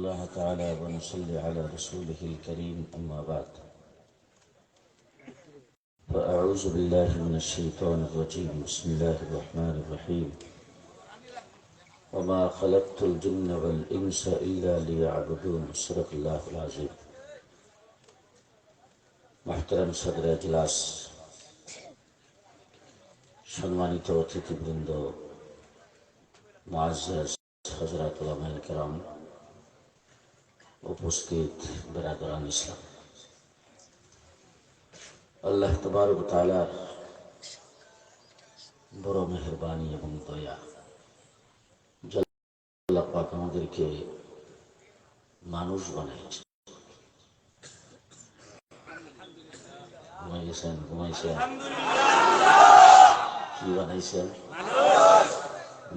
الله تعالى ونصلي على رسوله الكريم أما بعد فأعوذ بالله من الشيطان الرجيم بسم الله الرحمن الرحيم وما خلقت الجن والإنس إلا ليعبدون صدق الله العظيم محترم صدر اجلاس সম্মানিত অতিথিবৃন্দ মাজ হজরত কেরাম উপস্থিত বেরাদরান ইসলাম। আল্লাহ তবারক তালার বড় মেহরবানি এবং দয়া আল্লাহ পাক আমাদেরকে মানুষ বানাইছে। ঘুমাই গেছেন ঘুমাইছেন। কি বানাইছেন?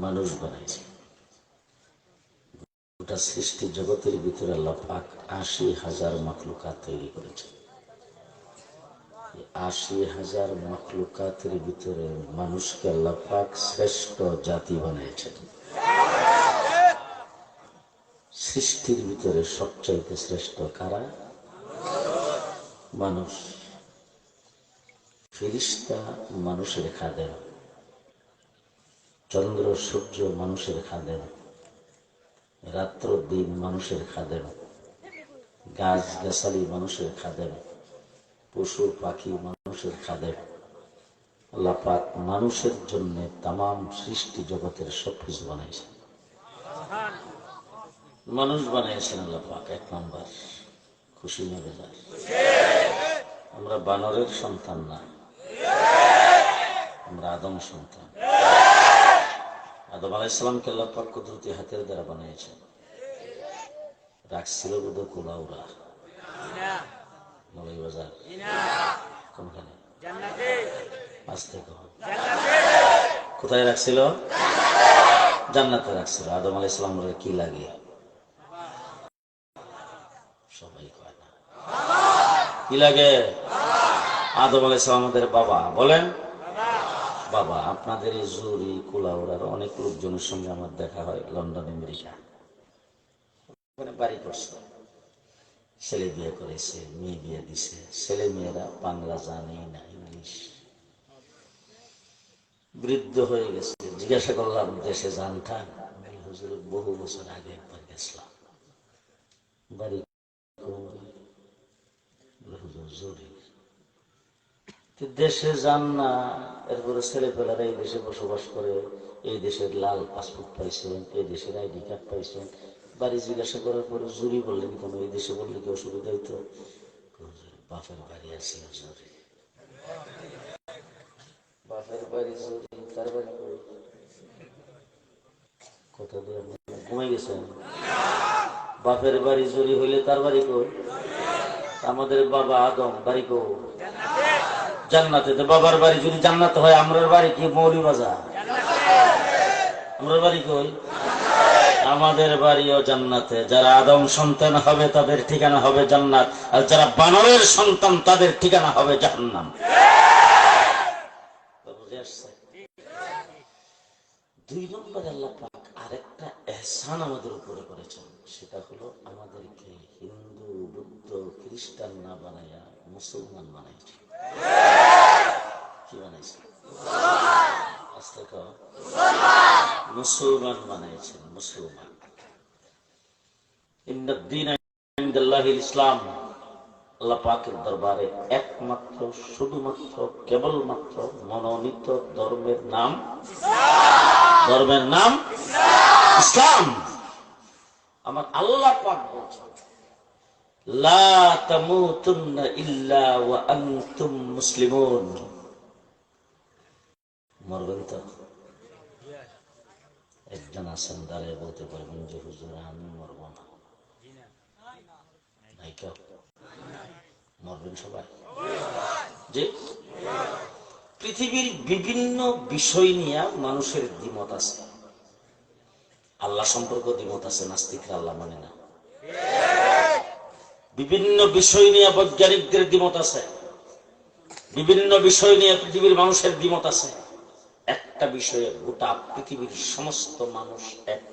মানুষ বানাইছে। গোটা সৃষ্টি জগতের ভিতরে আল্লাহ পাক আশি হাজার মাখলুকাত তৈরি করেছে আশি হাজার মাখলুকাতের ভিতরে মানুষকে আল্লাহ পাক শ্রেষ্ঠ জাতি বানিয়েছেন। সৃষ্টির ভিতরে সবচাইতে শ্রেষ্ঠ কারা? মানুষ। ফিরিস্তা মানুষের খাদেন চন্দ্র সূর্য মানুষের খাদেন রাত্র দিন মানুষের খাদেন গাছ গাছালি মানুষের খাদেন পশু পাখি মানুষের খাদেন আল্লাহ পাক মানুষের জন্য তাম সৃষ্টি জগতের সব কিছু বানাইছেন। মানুষ বানিয়েছেন আল্লাহ পাক, এক নম্বর। খুশি না বেজার? আমরা বানরের সন্তান না। আমরা আদম সন্তান। আদম আলাইসালামকে আল্লাহ পাক কুদরতি হাতের দ্বারা বানিয়েছেন। রাখছিল বোধ কোলাউরা নবী বাজার। কোনখানে? আসতে কোথায় রাখছিল জান্নাতে রাখছিল আদম আলাইসালাম কি লাগে? সবাই কয় না। কি লাগে? আদম আমাদের বাবা। বলেন বাবা, আপনাদের এই জুরি কুলাউড়ার অনেক লোকজনের সঙ্গে আমার দেখা হয়, লন্ডন, আমেরিকা। ওখানে বাড়ি করছে। ছেলে বিয়ে করেছে, মেয়ে বিয়ে দিছে। ছেলে মেয়েরা বাংলা জানেই না ইংলিশ। বৃদ্ধ হয়ে গেছে। জিজ্ঞাসা করলাম, দেশে জানতাম হুজুর, বহু বছর আগে একবার গেছিলাম। বাড়ি হুজুর, জরুরি দেশে যান না, এরপরে ছেলেপেলারা এই দেশে বসবাস করে, এই দেশের লাল পাসপোর্ট পাইছেন, এই দেশের আইডি কার্ড পাইছেন। বাড়ি জিজ্ঞাসা করার পরে জুরি বললেন কেন, এই দেশে বললে কি অসুবিধা হইতো? বাপের বাড়ি আছে জুরি বাপের বাড়ি জুরি তার বাড়ি কথা দিয়ে ঘুমাই গেছেন? বাপের বাড়ি জুরি হইলে তার বাড়ি কই? আমাদের বাবা আদম, বাড়ি কো জান্নাতে। তো বাবার বাড়ি যদি জান্নাত হয়, আমরার বাড়ি কি? মৌলি বাজার আমরার বাড়ি কই? আমাদের বাড়িও জান্নাতে। যারা আদম সন্তান হবে, তাদের ঠিকানা হবে জান্নাত। আর যারা বানরের সন্তান, তাদের ঠিকানা হবে জাহান্নাম। দুই নম্বর আল্লাহ পাক আরেকটা এহসান আমাদের উপরে করেছেন। সেটা হলো আমাদেরকে হিন্দু, বুদ্ধ, খ্রিস্টান না বানাইয়া মুসলমান বানাইছে। কি বানাইছে আস্তে মুসলমান বানাইছেন মুসলমান। ইসলাম আল্লাহ পাকের দরবারে একমাত্র শুধুমাত্র কেবলমাত্র মনোনীত ধর্মের নাম। ধর্মের নাম ইসলাম। আমার আল্লাহ পাক বলছেন লা তামুতুন্না ইল্লা ওয়া আনতুম মুসলিমুন। মরবেন তো? একজন আছেন, দাঁড়িয়ে বলতে পারবেন যে, হুজুর, আমি মরব না। মরবেন সবাই? যে পৃথিবীর বিভিন্ন বিষয় নিয়ে মানুষের দ্বিমত আছে। আল্লাহ সম্পর্ক দ্বিমত আছে, নাস্তিকরা আল্লাহ মানে না। বিভিন্ন বিষয় নিয়ে বৈজ্ঞানিকদের দ্বিমত আছে। বিভিন্ন বিষয় নিয়ে পৃথিবীর মানুষের দ্বিমত আছে। একটা বিষয়ে গোটা পৃথিবীর সমস্ত মানুষ এক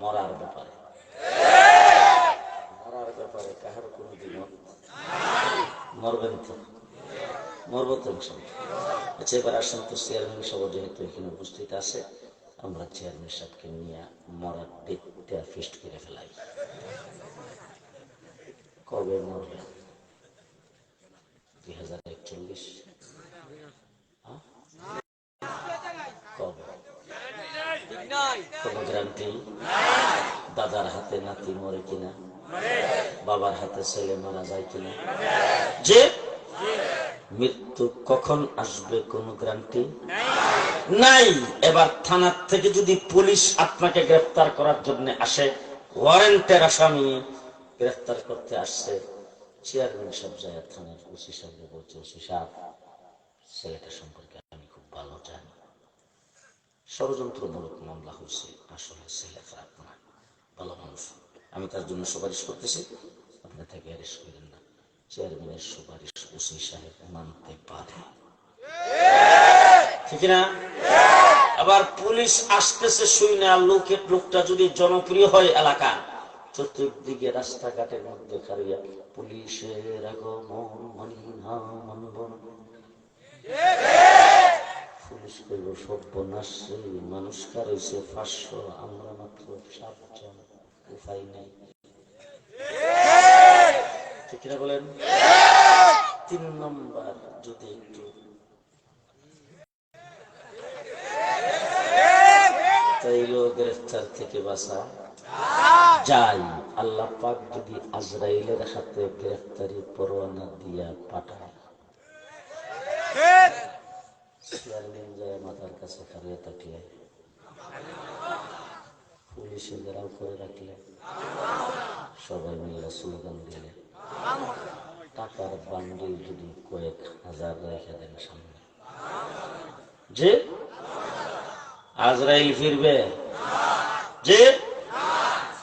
মরার ব্যাপারে। মরার ব্যাপারে কাহার কোনো দ্বিমত? মরবেন তো। মরব তো আচ্ছা চেয়ারম্যান যেহেতু এখানে উপস্থিত আছে, আমরা চেয়ারম্যান নিয়ে ফিস্ট করে কবে দুই হাজার একচল্লিশ। দাদার হাতে নাতি মরে কিনা, বাবার হাতে ছেলে মারা যায় কিনা। যে মৃত্যু কখন আসবে কোন গ্যারান্টি নাই। এবার থানার থেকে যদি পুলিশ আপনাকে গ্রেফতার করার জন্য আসে, ওয়ারেন্টের আসামি গ্রেফতার করতে আসছে চেয়ারম্যান সব জায়গায় থানার ওসি সাহেব বলছে ওসি সাহেব। ছেলেটা সম্পর্কে আমি খুব ভালো জানি। ষড়যন্ত্রমূলক মামলা হয়েছে আসলে ছেলে খারাপ না, ভালো মানুষ। আমি তার জন্য সুপারিশ করতেছি, আপনি তাকে অ্যারেস্ট করেন না। চেয়ারম্যানের সুপারিশ ওসি সাহেব মানতে পারে। ঠিক না? আবার পুলিশ আসতেছে শুই না লোকের লোকটা যদি জনপ্রিয় হয় এলাকা, চতুর্দিকে রাস্তাঘাটের মধ্যে খারিয়া পুলিশের আগমন মানি আমরা মাত্র সাতজন, উপায় নেই। বলেন? তিন নম্বর যদি একটু। থেকে বাঁচা। যাই যদি আজরাইলের হাতে গ্রেফতারি পরোয়ানা দিয়া পাঠায়। টাকার বান্ডিল যদি কয়েক হাজার রেখে দেন সামনে। যে আজরাইল ফিরবে? যে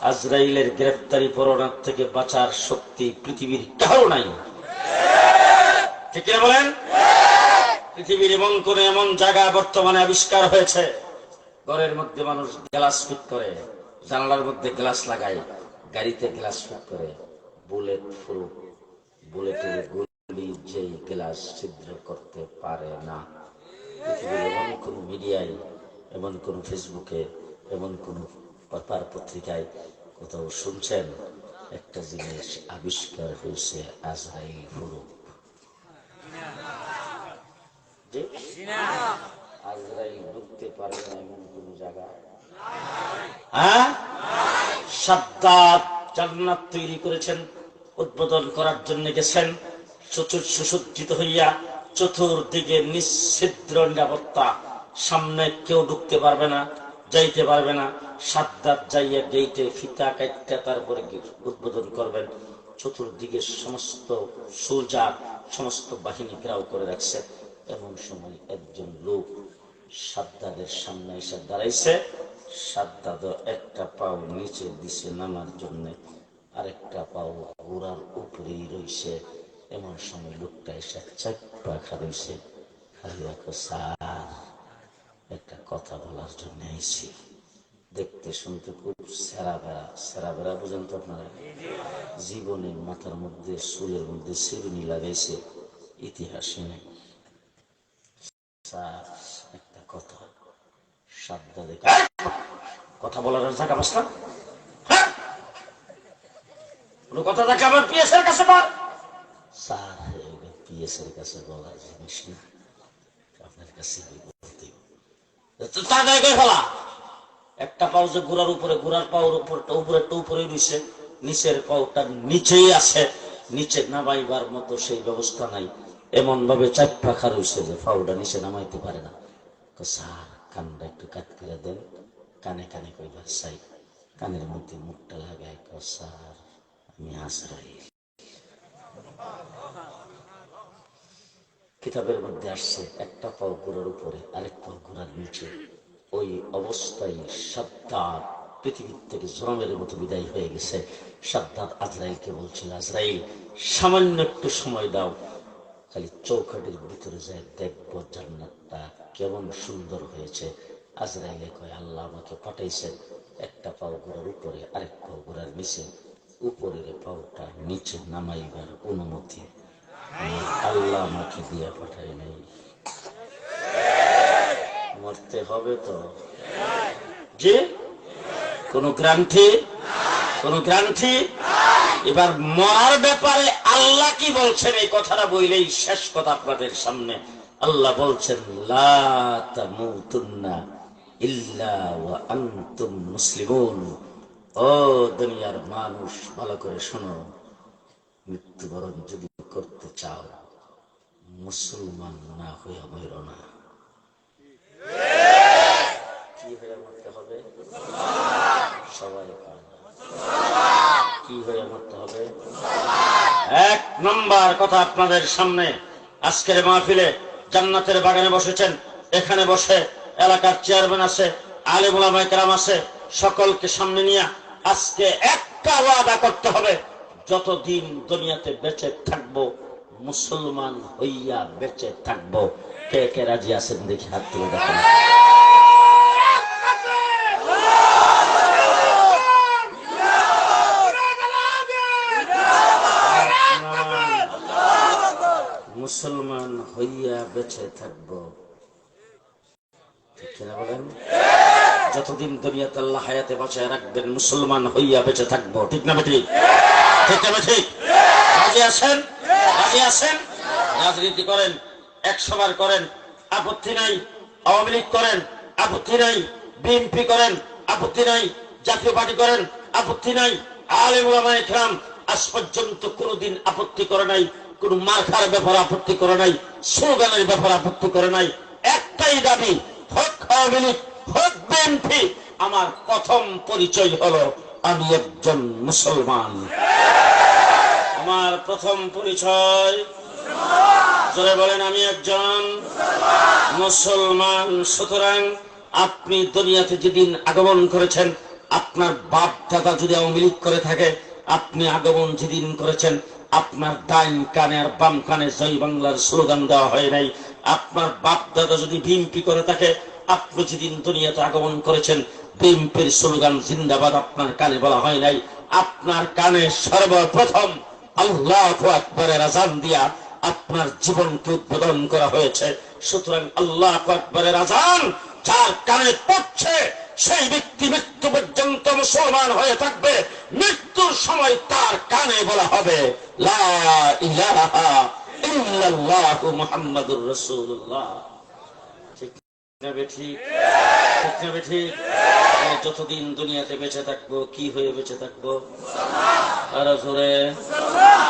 আজরাইলের গ্রেফতারি পরোনার থেকে বাঁচার শক্তি পৃথিবীর কারও নাই। ঠিক বলেন? পৃথিবীর এমন কোন এমন জায়গা বর্তমানে আবিষ্কার হয়েছে। ঘরের মধ্যে মানুষ গ্লাস ফিট করে, জানালার মধ্যে গ্লাস লাগায়, গাড়িতে গ্লাস ফিট করে। বুলেট প্রুফ, বুলেটের গুলি যেই গ্লাস ছিদ্র করতে পারে না। পৃথিবীর এমন কোন মিডিয়ায়, এমন কোন ফেসবুকে, এমন কোন পেপার পত্রিকায় কোথাও শুনছেন, একটা জিনিস আবিষ্কার হয়েছে, আজরাইল ফুরুপ যে আজরাইল ঢুকতে পারে না এমন কোন জায়গা। হ্যাঁ? সাদ্দাত জান্নাত তৈরি করেছেন উদ্বোধন করার জন্য গেছেন চতুর সুসজ্জিত হইয়া চতুর্দিকে নিশ্ছিদ্র নিরাপত্তা। সামনে কেউ ঢুকতে পারবে না যাইতে পারবে না। সাদ্দাত যাইয়া গেইটে ফিতা কাটতে তারপরে উদ্বোধন করবেন। চতুর্দিকে সমস্ত সোলজার সমস্ত বাহিনী ঘেরাও করে রাখছে। এমন সময় একজন লোক সাদ্দাদের সামনে এসে দাঁড়াইছে। সাদ্দাদ একটা পাও নিচে দিছে নামার জন্য, আরেকটা পাও ঘোড়ার উপরেই রইছে। এমন সময় লোকটা এসে চাপ্পা খারইছে খালি দেখো স্যার, একটা কথা বলার জন্য আইছি। দেখতে শুনতে খুব সেরা বেড়া সেরা বেড়া বুঝেন তো আপনারা? জীবনে মাথার মধ্যে চুলের মধ্যে সিরুনি লাগাইছে। ইতিহাসে নেই একটা কথা। কথা বলার হ্যাঁ? আপনার কাছে তা একটা পাও যে গোড়ার উপরে, গোড়ার পাওর উপরটা উপরেরটা উপরে রয়েছে নিচের পাওটা নিচেই আছে। নিচে নামাইবার মতো সেই ব্যবস্থা নাই। এমন ভাবে চাপ রাখা রয়েছে যে পাউটা নিচে নামাইতে পারে না। স্যার, কানটা একটু কাত করে দেন। কানে কানে কইবার চাই কানের মধ্যে মুখটা লাগাই স্যার, আমি আজরাইল কিতাবের মধ্যে আসছে, একটা পাও গোড়ার উপরে আরেক পাও গোড়ার নিচে। ওই অবস্থায় সাদ্দার পৃথিবীর থেকে জনমের মতো বিদায় হয়ে গেছে। সাদ্দার আজরাইলকে বলছিল, আজরাইল, সামান্য একটু সময় দাও। খালি চৌকাটির ভিতরে যায় দেখব জান্নাতটা কেমন সুন্দর হয়েছে, আজরাইলে কয়, আল্লাহ আমাকে পাঠাইছেন একটা পাও গোড়ার উপরে, আরেক পাও গোড়ার নিচে, উপরের পাওটা নিচে নামাইবার অনুমতি। আল্লাহ আমাকে দিয়া পাঠায় নাই। মরতে হবে তো? যে কোন গ্রান্থি? কোন গ্রান্থি? এবার মরার ব্যাপারে আল্লাহ কি বলছেন? এই কথাটা বইলেই শেষ কথা আপনাদের সামনে। আল্লাহ বলছেন মুসলিমুন। ও দুনিয়ার মানুষ, ভালো করে শোনো, মৃত্যুবরণ যদি করতে চাও, মুসলমান না হয়ে মরো না কি হয়ে মরতে হবে সবাই পারে না। কি হয়ে মরতে হবে এক নম্বর কথা আপনাদের সামনে। আজকের মাহফিলে জান্নাতের বাগানে বসেছেন। এখানে বসে এলাকার চেয়ারম্যান আছে আলিমুলামায় কেরাম আছে, সকলকে সামনে নিয়ে আজকে একটা ওয়াদা করতে হবে, যতদিন দুনিয়াতে বেঁচে থাকব, মুসলমান হইয়া বেঁচে থাকব। কে কে রাজি আছেন দেখি হাত তুলে দেখেন। মুসলমান হইয়া বেঁচে থাকব। বলেন? যতদিন দুনিয়াতে আল্লাহ হায়াতে বাঁচায় রাখবেন, মুসলমান হইয়া বেঁচে থাকব। ঠিক না বেঠিক? ঠিক না বেঠিক? আছেন? রাজি আছেন? রাজনীতি করেন এক বার করেন, আপত্তি নাই। আওয়ামী লীগ করেন, আপত্তি নাই। বিএনপি করেন, আপত্তি নাই। জাতীয় পার্টি করেন, আপত্তি নাই। আলেম ওলামায়ে আজ পর্যন্ত কোনোদিন আপত্তি করে নাই। কোন মার্কার ব্যাপারে আপত্তি করে নাই, স্লোগানের ব্যাপারে আপত্তি করে নাই। একটাই দাবি, হোক আওয়ামী হোক বিএনপি। আমার প্রথম পরিচয় হলো আমি একজন মুসলমান। আমার প্রথম পরিচয় বলেন, আমি একজন মুসলমান। সুতরাং আপনি দুনিয়াতে যেদিন আগমন করেছেন, আপনার বাপ দাদা যদি আওয়ামী লীগ করে থাকে, আপনি আগমন যেদিন করেছেন আপনার ডাইন কানে আর বাম কানে জয় বাংলার স্লোগান দেওয়া হয় নাই। আপনার বাপ দাদা যদি বিএনপি করে থাকে, আপনি যেদিন দুনিয়াতে আগমন করেছেন বিএনপির স্লোগান জিন্দাবাদ আপনার কানে বলা হয় নাই। আপনার কানে সর্বপ্রথম আল্লাহ আকবরের আজান দিয়া আপনার জীবনকে উদ্বোধন করা হয়েছে। সুতরাং আল্লাহ আকবরের আজান যার কানে পড়ছে সেই ব্যক্তি মৃত্যু পর্যন্ত মুসলমান হয়ে থাকবে। মৃত্যুর সময় তার কানে বলা হবে যতদিন দুনিয়াতে বেঁচে থাকব, কি হয়ে বেঁচে থাকব? আর জোরে।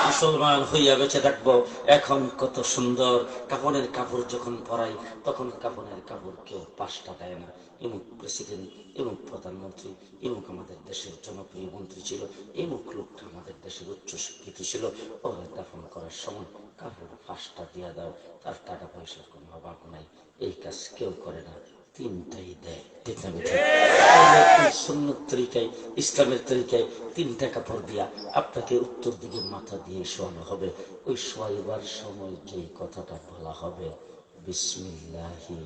মুসলমান হইয়া বেঁচে থাকব। এখন কত সুন্দর। কাপড়ের কাপড় যখন পরাই, তখন কাপড়ের কাপড় কেউ পাঁচটা দেয় না। এমুক প্রেসিডেন্ট এবং প্রধানমন্ত্রী এবং আমাদের দেশের জনপ্রিয় মন্ত্রী ছিল এমুক লোকটা আমাদের দেশের উচ্চ শিক্ষিত ছিল। ওরা দাফন করার সময় কাপড় পাঁচটা দিয়া দাও, তার টাকা পয়সার কোনো অভাব নাই, এই কাজ কেউ করে না, তিনটাই দেয়। তরিকায়, ইসলামের তরিকায় দিয়া আপনাকে উত্তর দিকে মাথা দিয়ে শোয়ানো হবে। ওই সময় যে কথাটা বলা হবে, বিসমিল্লাহি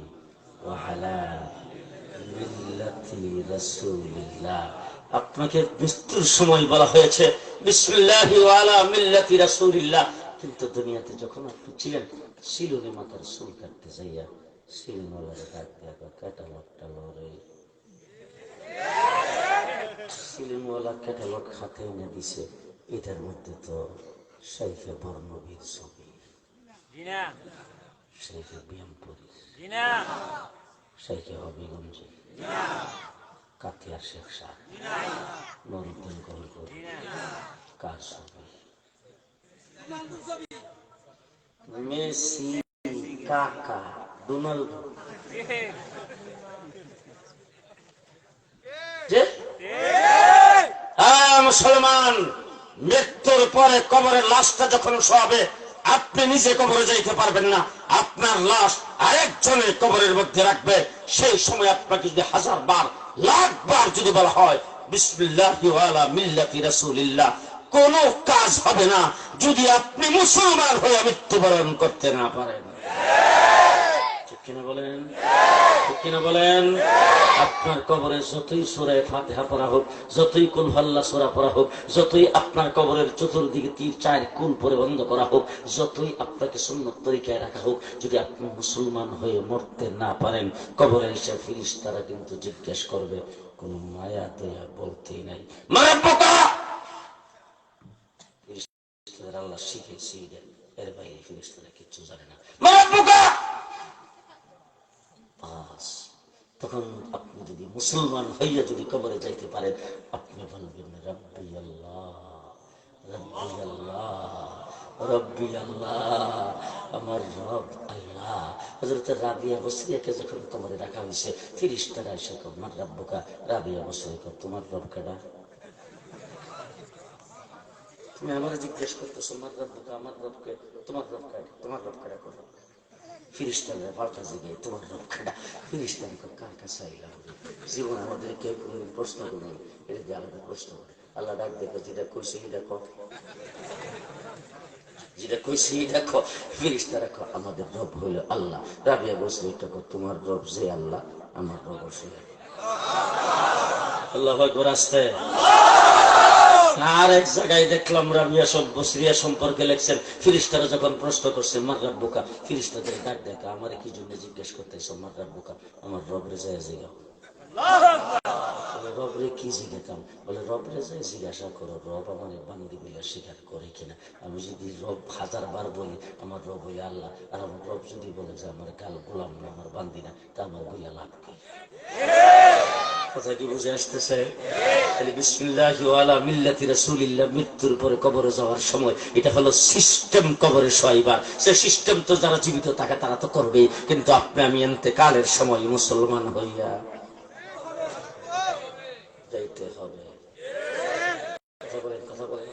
আপনাকে মৃত্যুর সময় বলা হয়েছে কিন্তু দুনিয়াতে যখন আপনি ছিলেন সিলুনে মাথার চুল কাটতে যাইয়া ক্যাটালগটা লড়ে সিলিমওয়ালা ক্যাটালগ হাতে এনে দিছে এটার মধ্যে তো শাইখে বর্ণবীর ছবি। শাইখে শাইখে হবিগঞ্জে কাতিয়া শেখ মেসি, কাকা ডোনাল্ডো হ্যাঁ মুসলমান, মৃত্যুর পরে কবরের লাশটা যখন শোয়াবে আপনি নিজে কবরে যাইতে পারবেন না। আপনার লাশ আরেকজনের কবরের মধ্যে রাখবে। সেই সময় আপনাকে যদি হাজার বার লাখ বার যদি বলা হয় কোন কাজ হবে না। যদি আপনি মুসলমান হয়ে মৃত্যুবরণ করতে না পারেন। বলেন? কিনা বলেন? আপনার কবরে যতই সুরায় ফাতেহা পড়া হোক, যতই কুল হাল্লা সুরা পড়া হোক, যতই আপনার কবরের চতুর্দিকে তিন, চার কুল পরে বন্ধ করা হোক, যতই আপনাকে সুন্নত তরিকায় রাখা হোক, যদি আপনি মুসলমান হয়ে মরতে না পারেন কবরে এসে ফিরিস তারা কিন্তু জিজ্ঞেস করবে, কোন মায়া দয়া বলতেই নাই। মারা পোকা আল্লাহ শিখেছি এর বাইরে ফিরিস্তারা কিচ্ছু জানে না। মারা পোকা বাস তখন আপনি যদি মুসলমান হইয়া যদি কবরে যাইতে পারেন, আপনি বলবেন, রব্বি আল্লাহ রব্বি আল্লাহ রব্বি আল্লাহ, আমার রব আল্লাহ। হজরত রাবিয়া বসরিয়াকে যখন কবরে রাখা হয়েছে ফিরিস্তারা এসে তোমার রব্বকা, রাবিয়া বসরিয়া, তোমার রব কেডা তুমি আমার জিজ্ঞেস করতেছো, আমার রব্বকা, আমার রবকে, তোমার রব কেডা তোমার রব কেডা করো ফিরিস্তানরা পাল্টা জিগে তোমার রক্ষাটা ফিরিস্তান কার কাছে আইলাম জীবন আমাদের কেউ কোনোদিন প্রশ্ন করে এটা দিয়ে আলাদা প্রশ্ন করে আল্লাহ ডাক দেখো যেটা কইছে এটা কো যেটা কইছে এটা কো ফিরিস্তা রাখো আমাদের রব হইল আল্লাহ রাবিয়া বসে এটা কো তোমার রব যে আল্লাহ আমার রব সে আল্লাহ আকবার আসতে আর এক জায়গায় দেখলাম রাবিয়া সব বসরিয়া সম্পর্কে লেখছেন, ফিরিস্তারা যখন প্রশ্ন করছে, মার বোকা? ফিরিস্তাদের ডাক দেখা, আমার কি জন্য জিজ্ঞেস করতেছ? মার বোকা? আমার রবরে যায় জিগা রবরে কি জিজ্ঞাতাম বলে, রবরে যায় জিজ্ঞাসা করো, রব আমার বান্দি বলে স্বীকার করে কিনা? আমি যদি রব হাজার বার বলি, আমার রব হইলে আল্লাহ। আর আমার রব যদি বলে যে, আমার কাল গোলাম না, আমার বান্দি না, তা আমার বইয়া লাভ কি? কথা কি বুঝে আসতেছে? মৃত্যুর পরে কবরে যাওয়ার সময় এটা হলো সিস্টেম কবরে সে সিস্টেম তো যারা জীবিত থাকে তারা তো করবে কিন্তু আপনি আমি কালের সময় মুসলমান হইয়া যাইতে হবে কথা বলেন কথা বলেন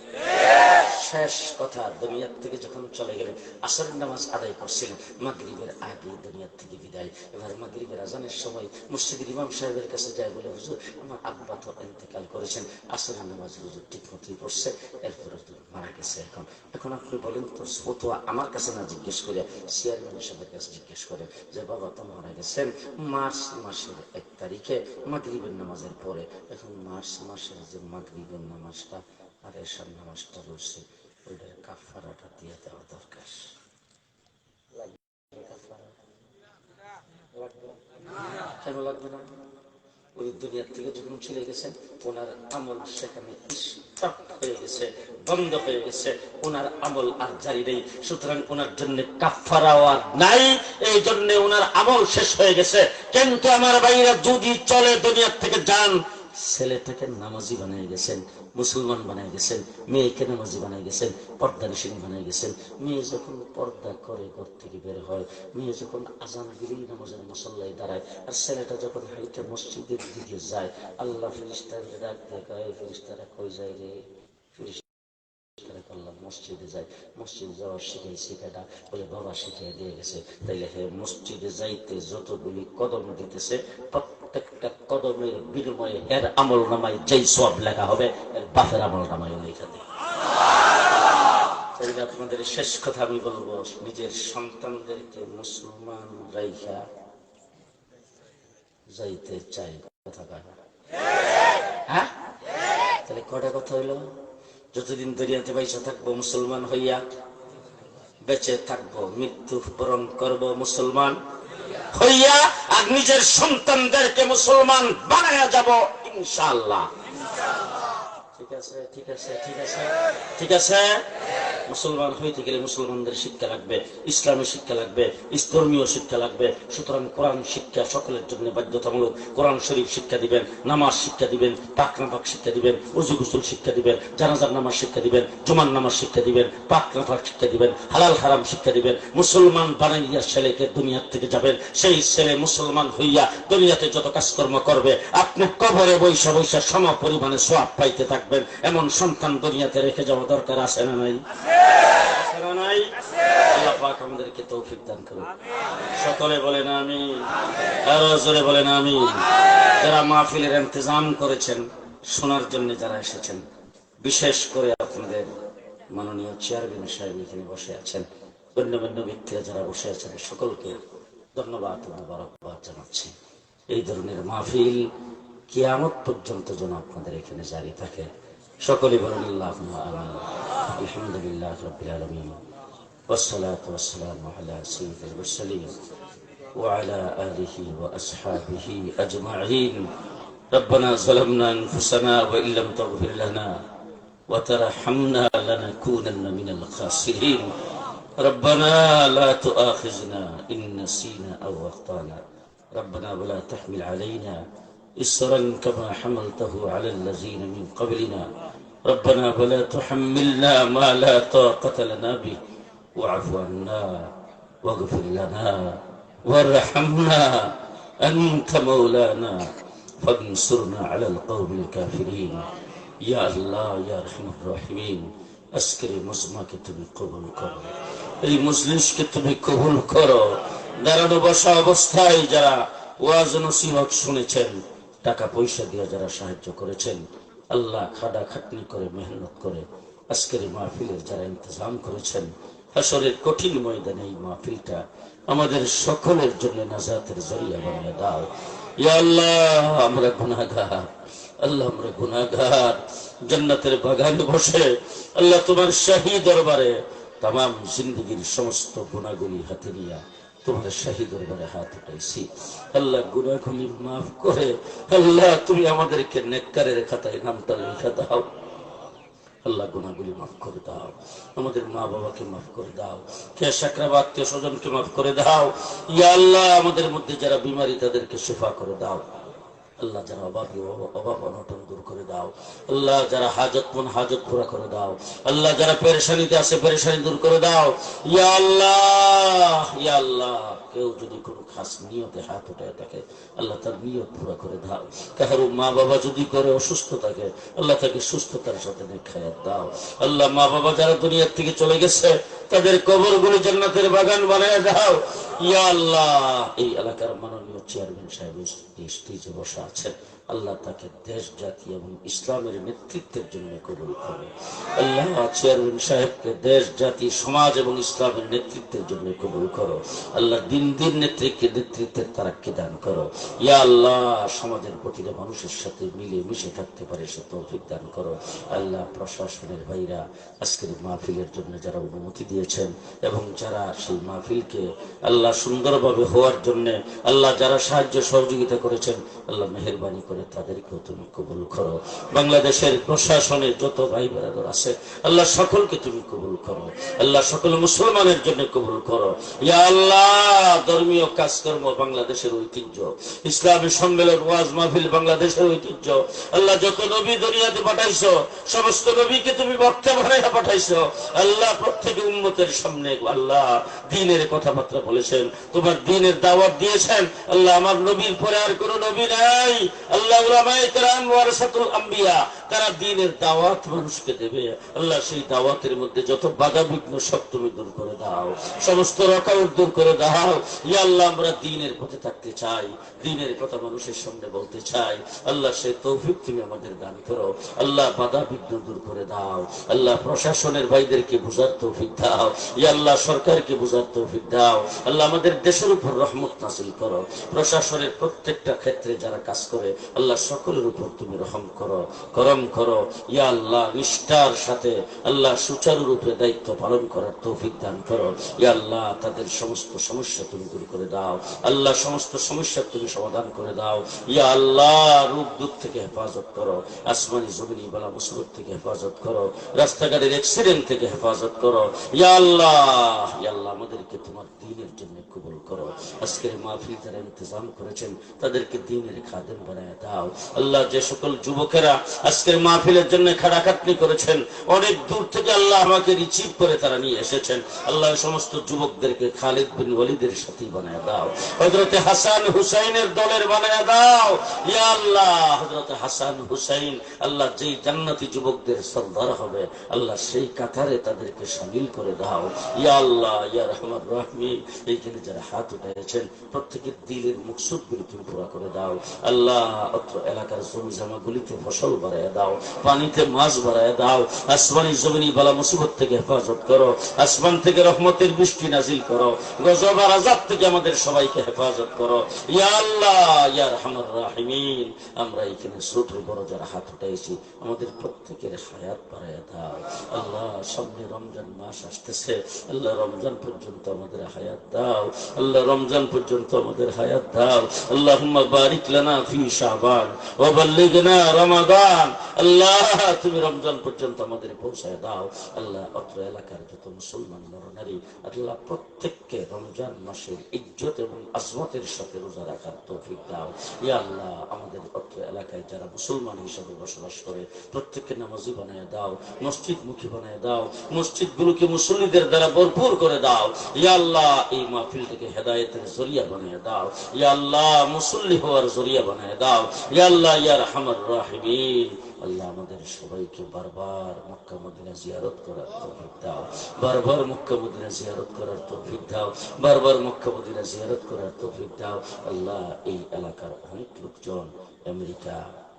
শেষ কথা দুনিয়ার থেকে যখন চলে গেলেন, আসরের নামাজ আদায় করছিলেন, মাগরিবের আগে দুনিয়ার থেকে বিদায়। এবার মাগরিবের আজানের সময় মসজিদের ইমাম সাহেবের কাছে যায়, বলে, হুজুর, আমার আব্বা তো ইন্তেকাল করেছেন, আসরের নামাজ হুজুর ঠিক মতোই পড়ছে, এরপরে তো মারা গেছে এখন। এখন আপনি বলেন তো ফতোয়া আমার কাছে না? জিজ্ঞেস করে, চেয়ারম্যান সাহেবের কাছে জিজ্ঞেস করে, যে বাবা, তো মারা গেছেন মার্চ মাসের এক তারিখে, মাগরিবের নামাজের পরে। এখন মার্চ মাসের যে মাগরিবের নামাজটা, আর এসার নামাজটা রয়েছে কাফারাটা দিয়ে দেওয়া দরকার। সুতরাং ওনার জন্য নাই। এই জন্য ওনার আমল শেষ হয়ে গেছে। কিন্তু আমার বাইরে যদি চলে দুনিয়ার থেকে যান ছেলেটাকে নামাজি বানিয়ে গেছেন, মুসলমান বানিয়ে গেছেন, মেয়েকে নামাজি বানিয়ে গেছেন, পর্দা নিষিং বানিয়ে গেছেন। মেয়ে যখন পর্দা করে ঘর থেকে বের হয়, মেয়ে যখন আজান দিলেই নামাজের মশল্লায় দাঁড়ায়, আর ছেলেটা যখন হাইটে মসজিদের দিকে যায়, আল্লাহ ফিরিস্তার ডাক দেখায় ফিরিস্তারা কই যায় রে? মসজিদে যায়। মসজিদে যাওয়ার শিখাই শিখাটা, বলে, বাবা শিখিয়ে দিয়ে গেছে। তাইলে হে মসজিদে যাইতে যতগুলি কদম দিতেছে প্রত্যেকটা কদমের বিনিময়ে এর আমল নামায় যেই সব লেখা হবে, এর বাপের আমল নামায় লেখা আপনাদের শেষ কথা আমি বলব, নিজের সন্তানদেরকে মুসলমান রাইখা যাইতে চাই কথা হ্যাঁ? তাহলে কটা কথা হইল? যতদিন দরিয়াতে পয়সা থাকব, মুসলমান হইয়া বেঁচে থাকব, মৃত্যু বরণ করব মুসলমান। হইয়া আর নিজের সন্তানদেরকে মুসলমান বানায়া যাব ইনশাল্লাহ ঠিক আছে ঠিক আছে ঠিক আছে ঠিক আছে? মুসলমান হইতে গেলে মুসলমানদের শিক্ষা লাগবে, ইসলামের শিক্ষা লাগবে, ধর্মীয় শিক্ষা লাগবে। সুতরাং কোরআন শিক্ষা সকলের জন্য বাধ্যতামূলক। কোরআন শরীফ শিক্ষা দিবেন, নামাজ শিক্ষা দিবেন পাক নাপাক শিক্ষা দিবেন উজু গুসুল শিক্ষা দিবেন, জানাজার নামাজ শিক্ষা দিবেন জুমান নামাজ শিক্ষা দিবেন পাক নাপাক শিক্ষা দিবেন, হালাল হারাম শিক্ষা দিবেন। মুসলমান বানাইয়া ছেলেকে দুনিয়ার থেকে যাবেন। সেই ছেলে মুসলমান হইয়া দুনিয়াতে যত কাজকর্ম করবে, আপনি কবরে বৈশা বৈশা সম পরিমাণে সোয়াব পাইতে থাকবেন। এমন সন্তান দুনিয়াতে রেখে যাওয়া দরকার আছে না নাই? আছে নাই। আল্লাহ পাক আমাদেরকে তৌফিক দান করুন সকলে বলেন আমি আরও জোরে বলেন আমি যারা মাহফিলের ইন্তজাম করেছেন শোনার জন্য যারা এসেছেন বিশেষ করে আপনাদের মাননীয় চেয়ারম্যান সাহেব এখানে বসে আছেন গণ্যমান্য ব্যক্তিরা যারা বসে আছেন সকলকে ধন্যবাদ মোবারকবাদ জানাচ্ছি। এই ধরনের মাহফিল কিয়ামত পর্যন্ত যেন আপনাদের এখানে জারি থাকে। সকলে বলেন আল্লাহ আমিন আলহামদুলিল্লাহ রবিল আলমিন والصلاة والسلام على سيد المرسلين وعلى آله وأصحابه أجمعين ربنا ظلمنا أنفسنا وإن لم تغفر لنا وترحمنا لنكونن من الخاسرين ربنا لا تؤاخذنا إن نسينا أو أخطأنا ربنا ولا تحمل علينا إسرا كما حملته على الذين من قبلنا ربنا ولا تحملنا ما لا طاقة لنا به واعف عنا واغفر لنا وارحمنا أنت مولانا فانصرنا على القوم الكافرين يا الله يا أرحم الراحمين আজকের মজমাকে তুমি কবুল করো এই মজলিসকে তুমি কবুল করো দাঁড়ানো বসা অবস্থায় যারা ওয়াজ নসিহত শুনেছেন টাকা পয়সা দিয়ে যারা সাহায্য করেছেন, আল্লাহ খাডা খাটনি করে, মেহনত করে আজকের মাহফিলের যারা ইন্তজাম করেছেন হাসরের কঠিন ময়দানে এই মাহফিলটা আমাদের সকলের জন্য নাজাতের জরিয়া বানিয়ে দাও। আল্লাহ, আমরা গুনাহগার। আল্লাহ, আমরা গুনাহগার। জান্নাতের বাগানে বসে আল্লাহ তোমার শাহী দরবারে তাম জিন্দগির সমস্ত গুণাগুলি হাতে নিয়া তোমার শাহী দরবারে হাত উঠাইছি। আল্লাহ গুনাগুলি মাফ করে। আল্লাহ, তুমি আমাদেরকে নেককারের খাতায় নামটা লিখে দাও। আল্লাহ গুনাগুলি মাফ করে দাও। আমাদের মা বাবাকে মাফ করে দাও। কে সাকরাবা আত্মীয় স্বজনকে মাফ করে দাও। ইয়া আল্লাহ, আমাদের মধ্যে যারা বিমারি, তাদেরকে শেফা করে দাও। আল্লাহ, যারা অভাব- অভাব অনটন দূর করে দাও। আল্লাহ, যারা হাজত মন হাজত পুরা করে দাও। আল্লাহ, যারা পেরেশানিতে আছে, পেরেশানি দূর করে দাও। ইয়া আল্লাহ! ইয়া আল্লাহ, কেউ যদি কোনো খাস নিয়তে হাত উঠায় থাকে আল্লাহ তার নিয়ত পুরা করে দাও। কাহারও মা বাবা যদি করে অসুস্থ থাকে, আল্লাহ তাকে সুস্থতার সাথে খায়াত দাও। আল্লাহ মা বাবা যারা দুনিয়ার থেকে চলে গেছে, তাদের কবরগুলি জান্নাতের বাগান বানিয়ে দাও। ইয়া আল্লাহ, এই এলাকার মাননীয় চেয়ারম্যান সাহেব স্টেজে বসে আছেন। আল্লাহ তাকে দেশ, জাতি এবং ইসলামের নেতৃত্বের জন্য কবুল করে। আল্লাহ চেয়ারম্যান সাহেবকে দেশ, জাতি, সমাজ এবং ইসলামের নেতৃত্বের জন্য কবুল করো। আল্লাহ দিন দিন নেতৃত্বে নেতৃত্বের তারাক্কি দান করো। ইয়া আল্লাহ, সমাজের প্রতিটা মানুষের সাথে মিলে মিশে থাকতে পারে, সে তৌফিক দান করো। আল্লাহ প্রশাসনের ভাইরা, আজকের মাহফিলের জন্য যারা অনুমতি দিয়েছেন এবং যারা সেই মাহফিলকে আল্লাহ সুন্দরভাবে হওয়ার জন্য, আল্লাহ যারা সাহায্য সহযোগিতা করেছেন, আল্লাহ মেহরবানি করে তাদেরকেও তুমি কবুল করো। বাংলাদেশের প্রশাসনে যত ভাই বেড়াদর আছে, আল্লাহ সকলকে তুমি কবুল করো। আল্লাহ সকল মুসলমানের জন্য কবুল করো। ইয়া আল্লাহ, ধর্মীয় কাজকর্ম বাংলাদেশের ঐতিহ্য। ইসলামী সম্মেলন, ওয়াজ মাহফিল বাংলাদেশের ঐতিহ্য। আল্লাহ, যত নবী দুনিয়াতে পাঠাইছো, সমস্ত নবীকে তুমি বক্তা বানাইয়া পাঠাইছো। আল্লাহ, প্রত্যেক উম্মতের সামনে আল্লাহ দিনের কথাবার্তা বলেছেন। তোমার দিনের দাওয়াত দিয়েছেন। আল্লাহ, আমার নবীর পরে আর কোন নবী নাই। আল্লাহ اللہ علماء کرام ورثت الانبیاء তারা দিনের দাওয়াত মানুষকে দেবে। আল্লাহ সেই দাওয়াতের মধ্যে যত বাধা বিঘ্ন সব তুমি দূর করে দাও। সমস্ত রকাউট দূর করে দাও। ইয়া আল্লাহ, আমরা দিনের পথে থাকতে চাই। দিনের কথা মানুষের সামনে বলতে চাই। আল্লাহ সেই তৌফিক তুমি আমাদের দান করো। আল্লাহ, বাধা বিঘ্ন দূর করে দাও। আল্লাহ, প্রশাসনের ভাইদেরকে বুঝার তৌফিক দাও। ইয়া আল্লাহ, সরকারকে বুঝার তৌফিক দাও। আল্লাহ, আমাদের দেশের উপর রহমত নাসিল করো। প্রশাসনের প্রত্যেকটা ক্ষেত্রে যারা কাজ করে, আল্লাহ, সকলের উপর তুমি রহম করো। করো করম করো। ইয়া আল্লাহ, নিষ্ঠার সাথে আল্লাহ সুচারুরূপে দায়িত্ব পালন করার তৌফিক দান করো। ইয়া আল্লাহ, তাদের সমস্ত সমস্যা তুমি দূর করে দাও। আল্লাহ, সমস্ত সমস্যা তুমি সমাধান করে দাও। ইয়া আল্লাহ, রূপ দুঃখ থেকে হেফাজত করো। আসমানি জমিনি বালা মুসিবত থেকে হেফাজত করো। রাস্তাঘাটের অ্যাক্সিডেন্ট থেকে হেফাজত করো। ইয়া আল্লাহ ইয়া আল্লাহ, আমাদেরকে তোমার দিনের জন্য কবুল করো। আজকের মাহফিল যারা ইন্তজাম করেছেন, তাদেরকে দিনের খাদেম বানায় দাও। আল্লাহ, যে সকল যুবকেরা আজকে আজকের মাহফিলের জন্য খাটাখাটনি করেছেন। অনেক দূর থেকে আল্লাহ আমাকে রিসিভ করে তারা নিয়ে এসেছেন। আল্লাহ সমস্ত যুবকদেরকে খালিদ বিন ওয়ালিদের সাথী বানায় দাও। হজরতে হাসান হুসাইনের দলের বানায় দাও। ইয়া আল্লাহ হজরতে হাসান হুসাইন, আল্লাহ যেই জান্নাতি যুবকদের সর্দার হবে, আল্লাহ সেই কাতারে তাদেরকে সামিল করে দাও। ইয়া আল্লাহ, ইয়া রহমান রহমিন এইখানে যারা হাত উঠেছেন প্রত্যেকের দিলের মুকসুদ গুলি তুমি পুরা করে দাও। আল্লাহ অত্র এলাকার জমি জামা গুলিতে ফসল বাড়ায় দাও। পানিতে মাছ বাড়ায় দাও। আসমানি জমিনি বালা মুসিবত থেকে হেফাজত করো। আসমান থেকে রহমতের বৃষ্টি নাজিল করো। গজব আর আজাব থেকে আমাদের সবাইকে হেফাজত করো। ইয়া আল্লাহ, ইয়া রহমান রাহিমিন। আমরা এখানে ছোট বড় যারা হাত উঠাইছি, আমাদের প্রত্যেকের হায়াত বাড়ায় দাও। আল্লাহ, সামনে রমজান মাস আসতেছে। আল্লাহ, রমজান পর্যন্ত আমাদের হায়াত দাও। আল্লাহ, রমজান পর্যন্ত আমাদের হায়াত দাও। আল্লাহ বারিক লানা ফি শাবান, ওয়া বাল্লিগনা রমাদান। আল্লাহ, তুমি রমজান পর্যন্ত আমাদের পৌঁছায় দাও। আল্লাহ, অত্র এলাকার যত মুসলমান, নরনারী, আল্লাহ প্রত্যেককে রমজান মাসের ইজ্জত এবং আজমতের সাথে রোজা রাখার তৌফিক দাও। ইয়া আল্লাহ, আমাদের অত্র এলাকায় যারা মুসলমান হিসাবে বসবাস করে, প্রত্যেককে নামাজি বানায় দাও মসজিদ মুখী বানায় দাও মসজিদ গুলোকে মুসল্লিদের দ্বারা ভরপুর করে দাও। ইয়া আল্লাহ, এই মাহফিলটাকে হেদায়েতের জরিয়া বানিয়ে দাও। ইয়া আল্লাহ, মুসল্লি হওয়ার জরিয়া বানিয়ে দাও। ইয়া আল্লাহ, ইয়া রহমান রাহিমিন। আল্লাহ আমাদের সবাইকে বারবার মক্কা মদিনা জিয়ারত করার তৌফিক দাও। বারবার মক্কা মদিনা জিয়ারত করার তৌফিক দাও। বারবার মক্কা মদিনা জিয়ারত করার তৌফিক দাও। আল্লাহ এই এলাকার অনেক লোকজন আমেরিকা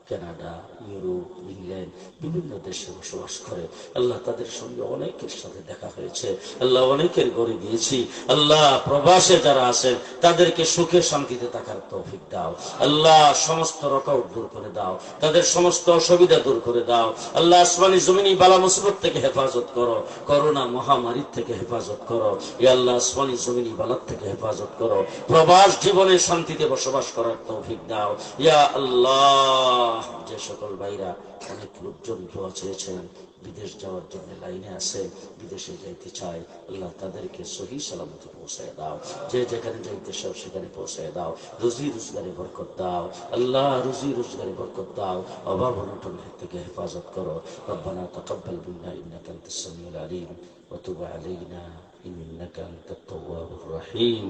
কানাডা, ইউরোপ, ইংল্যান্ড, বিভিন্ন দেশে বসবাস করে। আল্লাহ তাদের সঙ্গে অনেকের সাথে দেখা হয়েছে। আল্লাহ অনেকের ঘরে গিয়েছি আল্লাহ প্রবাসে যারা আছেন, তাদেরকে সুখে শান্তিতে থাকার তৌফিক দাও। আল্লাহ সমস্ত রকাউট দূর করে দাও। তাদের সমস্ত অসুবিধা দূর করে দাও। আল্লাহ আসমানি জমিনি বালা মুসিবত থেকে হেফাজত করো। করোনা মহামারীর থেকে হেফাজত করো। ইয়া আল্লাহ আসমানি জমিনি বালার থেকে হেফাজত করো। প্রবাস জীবনে শান্তিতে বসবাস করার তৌফিক দাও। ইয়া আল্লাহ যে সকল ভাইরা অনেক লোকজন দোয়া চেয়েছেন বিদেশ যাওয়ার জন্য লাইনে আছে বিদেশে যাইতে চায় আল্লাহ তাদেরকে সহি সালামতে পৌঁছায় দাও যে যেখানে যাইতে সব সেখানে পৌঁছায় দাও রুজি রোজগারে বরকত দাও আল্লাহ রুজি রোজগারে বরকত দাও অভাব অনটন থেকে হেফাজত করো রব্বানা তাকাব্বাল মিন্না ইন্নাকা আনতাস সামিউল আলিম ওয়া তুব আলাইনা ইন্নাকা আনতাত তাওয়াবুর রহিম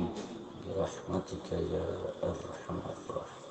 برحمتك يا ارحم الراحمين